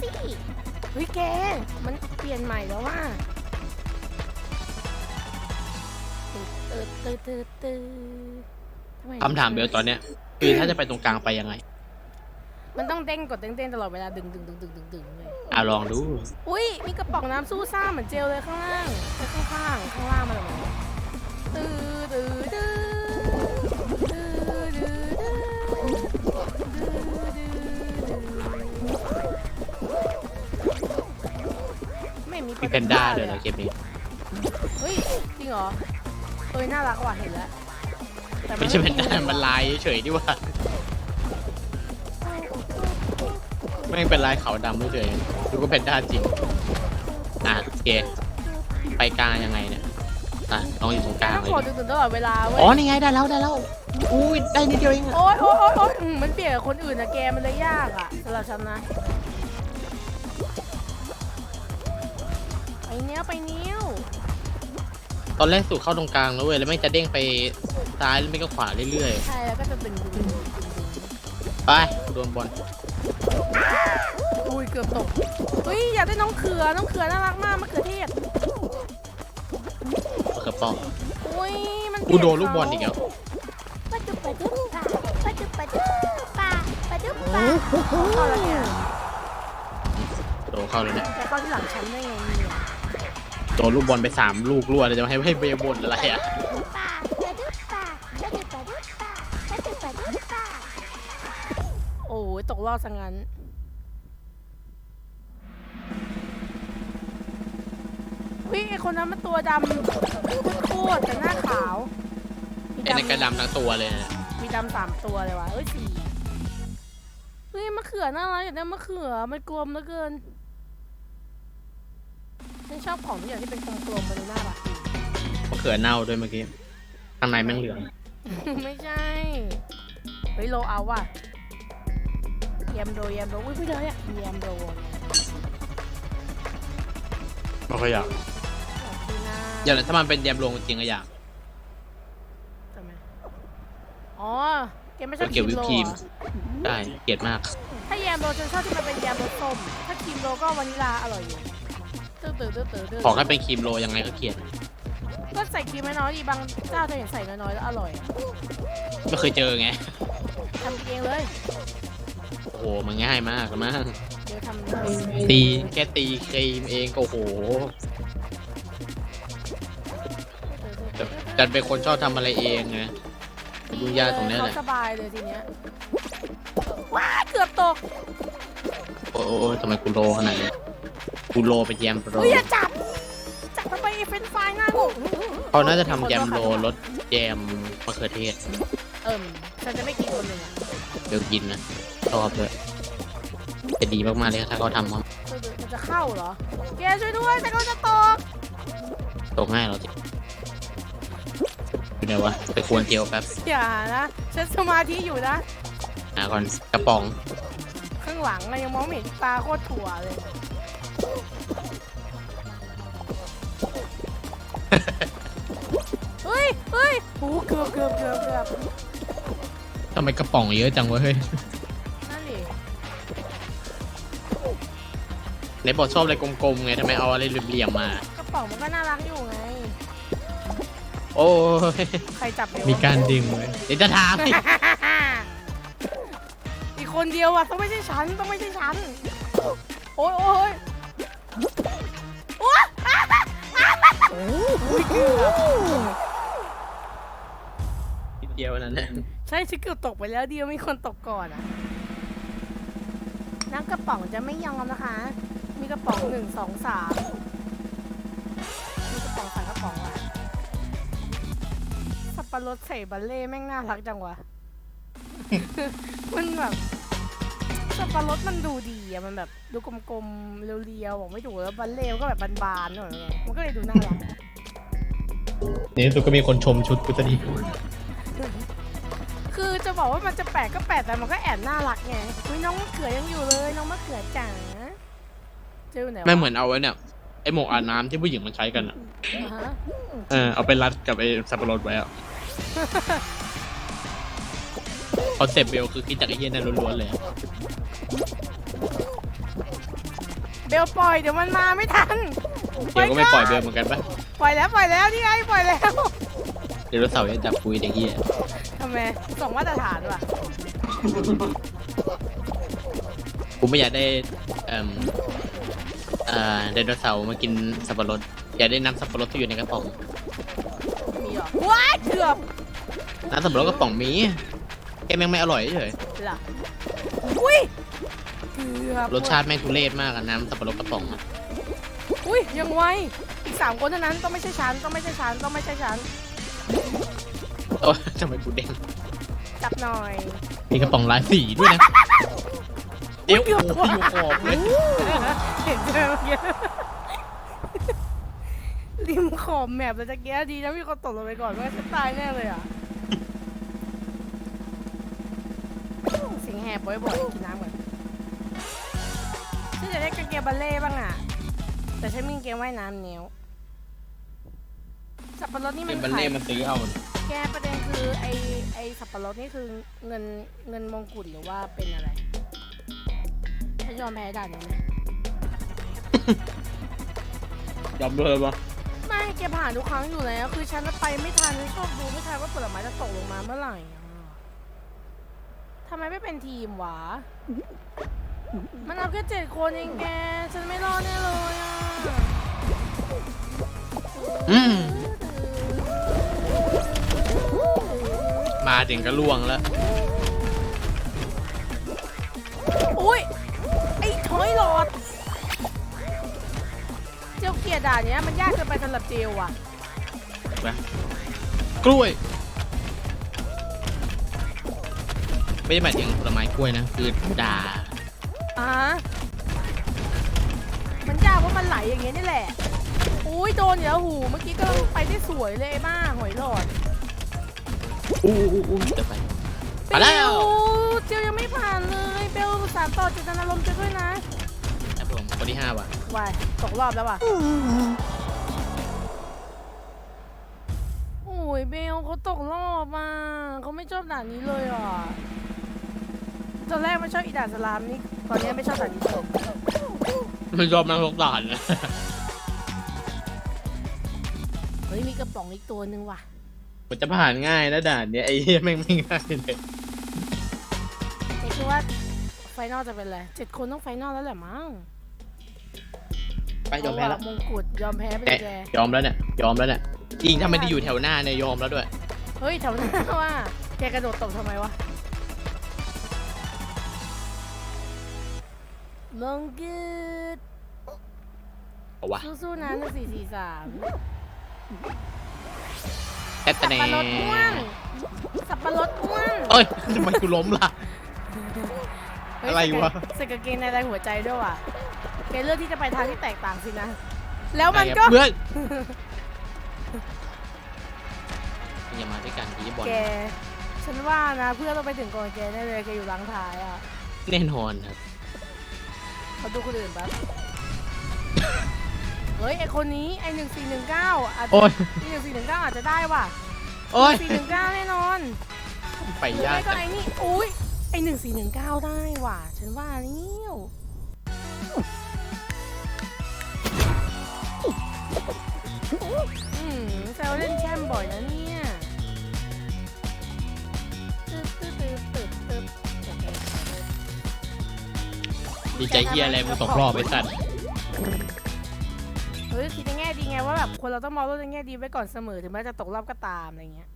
สิเฮ้ยแก มันเปลี่ยนใหม่แล้วว่าตืดตืดตืดตืดทำไคำถามเบลตอนเนี้ยคือถ้าจะไปตรงกลางไปยังไง มันต้องเด้งกดเด้งเด้งตลอดเวลาดึงดึงดึงดึงดึงดึงเลยอะลองดู อุ้ยมีกระป๋องน้ำสู้ซ่าเหมือนเจลเลยข้างล่างไปข้างข้างข้างล่างมันเหรอตื้อตื้อตื้อตื้อตื้อไม่ มีมีแพนด้าเลยเหรอเกมนี้เฮ้ยจริงเหรอเอ้ยน่ารักว่ะเห็นแล้วแต่ไม่ใช่แพนด้ามันลายเฉยๆดีกว่าไม่งเป็นลายขาวดำเฉยๆดูก็แพนด้าจริงอะโอเคไปกลางยังไงเนี่ยอะลองอยู่ตรงกลางต้องเลยกดดึงๆตลอดเวลาเว้ยอ๋อนี่ไงได้แล้วได้แล้วอุ้ยได้นิดเดียวเองอะ โอ๊ยโอ๊ยโอ๊ยโอ๊ยอืมมันเปลี่ยนกับคนอื่นนะแกมันเลยยากอะสำหรับฉันนะ เนี้ยวไปเนี้ยวตอนแรกสู่เข้าตรงกลางแล้วเว้ยแล้วไม่งจะเด้งไปซ้ายแล้วไม่ก็ขวาเรื่อยใช่แล้วก็จะดึงดึงดึงดึงดึงๆไปโดนบอลอุ้ยเกือบตกเฮ้ยอยากได้น้องเขือน้องเขือน่ารักมากมะเขือเทศเกือบป้องอุ้ยมันกูโดนลูกบอลอีกแล้วปะจุปะจุปะปะจุปะจุปะปะจุปะเข้าแล้วเนี่ยโดนเข้าเลยเนี่ยแกเข้าที่หลังฉันได้ไงเนี่ย โดนลูกบอลไปสามลูกรวดเลยจะมาให้ให้เบย์บนอะไรอะปะปะจุปะปะจุปะจุปะปะจุปะจุปะโอ้ยตกรอบซะงั้นเฮ้ยไอคนนั้นมันตัวดำโคตรแต่หน้าขาวมีไอ้ในกระดำทั้งตัวเลยนะมีดำสามตัวเลยวะเอ้ยสี่เฮ้ยมะเขือน่ารักอยากได้มะเขือมันกลมเหลือเกิน ฉันชอบของทุกอย่างที่เป็นกลมๆมันดูน่ารักดีมะเขือเน่าด้วยเมื่อกี้ข้างในแม่งเหลือง ไม่ใช่ เฮ้ยโลเอาว่ะแยมโดแยมโดอุ้ยไม่ได้อะแยมโดไม่ค่อยอยากดีนะอย่างนั้นถ้ามันเป็นแยมโรงจริงก็อยาก ทำไมอ๋อแกไม่ชอบเกี่ยววิปครีมเหรอได้เกลียดมาก ถ้าแยมโดฉันชอบที่มันเป็นแยมรสส้มถ้าครีมโลก็วานิลาอร่อยอยู่ ตื้อตื้อตื้อตื้อตื้อขอให้เป็นครีมโรยังไงก็เกลียดก็ใส่ครีมน้อยๆดีบางเจ้าจะเห็นใส่น้อยๆแล้วอร่อยไม่เคยเจอไง ทำเองเลย โอ้โห มันง่ายมากมากเดี๋ยวทำเองตีแค่ตีครีมเองก็โอ้โหแต่ดันเป็นคนชอบทำอะไรเองไงยุ่งยากตรงเนี้ยแหละเขาสบายเลยทีเนี้ยว้าเกือบตก โอ้โหทำไมกูโรขนาดนี้ กูโรเป็นแยมโรเฮ้ยอย่าจับ จับทำไมไอ้เฟรนช์ฟรายหน้าโง่เขาน่าจะทำแยมโรรสแยมมะเขือเทศ เอิ่มฉันจะไม่กินคนหนึ่งอะเดี๋ยวกินนะชอบเลยจะดีมากๆเลยถ้าเขาทำมามันจะเข้าเหรอแกช่วยด้วยแต่เขาจะตกตกง่ายเหราจิอยู่ไหนวะไปควรเจียวแป๊บอย่านะฉันสมาธิอยู่นะ หาก่อนกระป๋องข้างหลังอะยังมองไม่เห็นตาโคตรถั่วเลย ยเฮ้ยโอ้เกือบเกือบเกือบเกือบทำไมกระป๋องเยอะจังวะเฮ้ยนั่นดิไหนบอกชอบอะไรกลมๆไงทำไมเอาอะไรเหลี่ยมๆมา กระป๋องมันก็น่ารักอยู่ไง โอ้ยใครจับเบลมีการดึงเลยเดี๋ยวจะถามอีกอีกคนเดียวอะต้องไม่ใช่ฉันต้องไม่ใช่ฉัน โอ้ยโอ้ยโอ้ยโอ้ยเกือบนิด เดียวนั้นแหละใช่ฉันเกือบตกไปแล้วเดียวมีคนตกก่อนอะน้ำกระป๋องจะไม่ยอมนะคะ มีกระป๋องหนึ่งสองสามมีกระป๋องสามกระป๋องอะสับปะรดใส่บัลเล่แม่งน่ารักจังวะ มันแบบสับปะรดมันดูดีอะมันแบบดูกลมๆเรียวๆบอกไม่ถูกแล้วบัลเล่มันก็แบบบานๆหน่อยไงมันก็เลยดูน่ารักนี่สุดก็มีคนชมชุดกูจะดี คือจะบอกว่ามันจะแปลกก็แปลกแต่มันก็แอบน่ารักไงอุ้ยน้องมะเขือยังอยู่เลยน้องมะเขือจ๋าเจออยู่ไหนวะไม่เหมือนเอาไว้เนี่ยไอหมวกอาบน้ำที่ผู้หญิงมันใช้กันอะอ่าฮะเออเอาไปรัดกับไอสับปะรดไว้อะคอนเซปต์เบลคือคิดจากไอเหี้ยนั่นล้วนๆเลยอะเบลปล่อยเดี๋ยวมันมาไม่ทันเดี๋ยวก็ไม่ปล่อยเบลเหมือนกันปะปล่อยแล้วปล่อยแล้วนี่ไงปล่อยแล้ว เดี๋ยวเราเสาร์จะจับคุยเด็กเหี้ยทำไมสองมาตรฐานว่ะกูไม่อยากได้เอ่อเอ่อไดโนเสาร์มากินสับปะรดอยากได้น้ำสับปะรดที่อยู่ในกระป๋องมีเหรอว้ายเกือบน้ำสับปะรดกระป๋องมีแค่แม่งไม่อร่อยเฉยเหรออุ้ยเกือบรสชาติแม่งทุเรศมากอะน้ำสับปะรดกระป๋องอะอุ้ยยังไวอีกสามคนเท่านั้นต้องไม่ใช่ฉันต้องไม่ใช่ฉันต้องไม่ใช่ฉัน โอ้ยทำไมกูเด้งจับหน่อยมีกระป๋องหลายสีด้วยนะเดี๋ยวโอ้โหอยู่ขอบเลยเห็นใช่ไหมเมื่อกี้ริมขอบแมปเลยตะเกียดีนะมีคนตกลงไปก่อนไม่งั้นฉันตายแน่เลยอะสิงแหบบ่อยๆกินน้ำก่อนฉันจะได้กางเกงบัลเล่ต์บ้างอะ แต่ฉันมีกางเกงว่ายน้ำเนี้ยว สับปะรดนี่มัเป็นนบัลเล่ขายมันซื้อเอาแกประเด็นคือไอไอสับปะรดนี่คือเงินเงินมงกุฎหรือว่าเป็นอะไรฉันยอมแพ้ด่านนี้ไหมยอมด้วยปะไม่แกผ่านทุกครั้งอยู่แล้ว คือฉันไปไม่ทันฉันชอบดูไม่ทันว่าผลไม้จะตกลงมาเมื่อไหร่อะทำไมไม่เป็นทีมวะมันเอาแค่เจ็ดคนเองแก ฉันไม่รอดแน่เลยอะ อืม มาถึงก็ล่วงแล้วอุ้ยไอ้ถอยหลอด เจ้าเกียร์ด่านเนี้ยมันยากเกินไปสำหรับเจลอะไปกล้วย ไม่ได้หมายถึงผลไม้กล้วยนะ คือด่าอ่ามันยากเพราะมันไหลอย่างเงี้ยนี่แหละอุ้ยโดนเดี๋ยวหู เมื่อกี้ก็ไปได้สวยเลยไอ้บ้าหอยหลอด อู้อู้อู้จะไปมาแล้วเบเจลยังไม่ผ่านเลยเบลสารต่อเจตนารมณ์เจลด้วยนะครับผมคนที่ห้าว่ะวายตกรอบแล้วว่ะโอ้ยเบลเขาตกรอบอะเขาไม่ชอบด่านนี้เลยอะตอนแรกไม่ชอบอีด่านสลามนี่ตอนนี้ไม่ชอบด่านนี้เลยมันยอมนั่งรถด่านนะเฮ้ยมีกระป๋องอีกตัวหนึ่งว่ะ มันจะผ่านง่ายนะด่านเนี้ยไอ้เหี้ยแม่งไม่ง่ายเลยไอ้คือว่าไฟนอลจะเป็นอะไรเจ็ดคนต้องไฟนอลแล้วแหละมั้งไปยอมแพ้แล้วเอาะมงกุฎยอมแพ้ไปแกแกยอมแล้วเนี่ย ยอมแล้วเนี่ย จริงถ้าไม่ได้อยู่แถวหน้าเนี่ยยอมแล้วด้วย เฮ้ยแถวหน้าว่าแกกระโดดตบทำไมวะมงกุฎเอาวะสู้ๆนะหนึ่งสี่สี่สาม แค่ตะสับแนปะรดอ้วนสับปะรดอ้วนเอ้ยทำไมกูล้มล่ะ เฮ้ยอะไรวะ ใส่กางเกงในลายหัวใจด้วยว่ะแกเลือกที่จะไปทางที่แตกต่างสินะ แล้วมันก็ เพื่อนอย่ามาด้วยกันที่บอลแก ฉันว่านะเพื่อนเราไปถึงก่อนแกแน่เลยแกอยู่หลังท้ายอะแน่นอนครับ เขาดูคนอื่นแป๊บเฮ้ยไอคนนี้ไอหนึ่งสี่หนึ่งเก้าอาจจะโอ้ย หนึ่งสี่หนึ่งเก้าอาจจะได้ว่ะ โอ้ยสี่หนึ่งเก้าแน่นอนไปหรือยากไม่ก็จังไอนี่อุ้ยไอหนึ่งสี่หนึ่งเก้าได้ว่ะฉันว่าแล้วอืมแซวเล่นแช่มบ่อยนะเนี่ยตึ๊บตึ๊บตึ๊บตึ๊บตึ๊บ ดีใจเฮียอะไรมึงตกรอบไปสัตว์ เฮ้ยคิดในแง่ดีไงว่าแบบคนเราต้องมองโลกในแง่ดีไว้ก่อนเสมอถึงแม้จะตกรอบก็ตามอะไรเงี้ย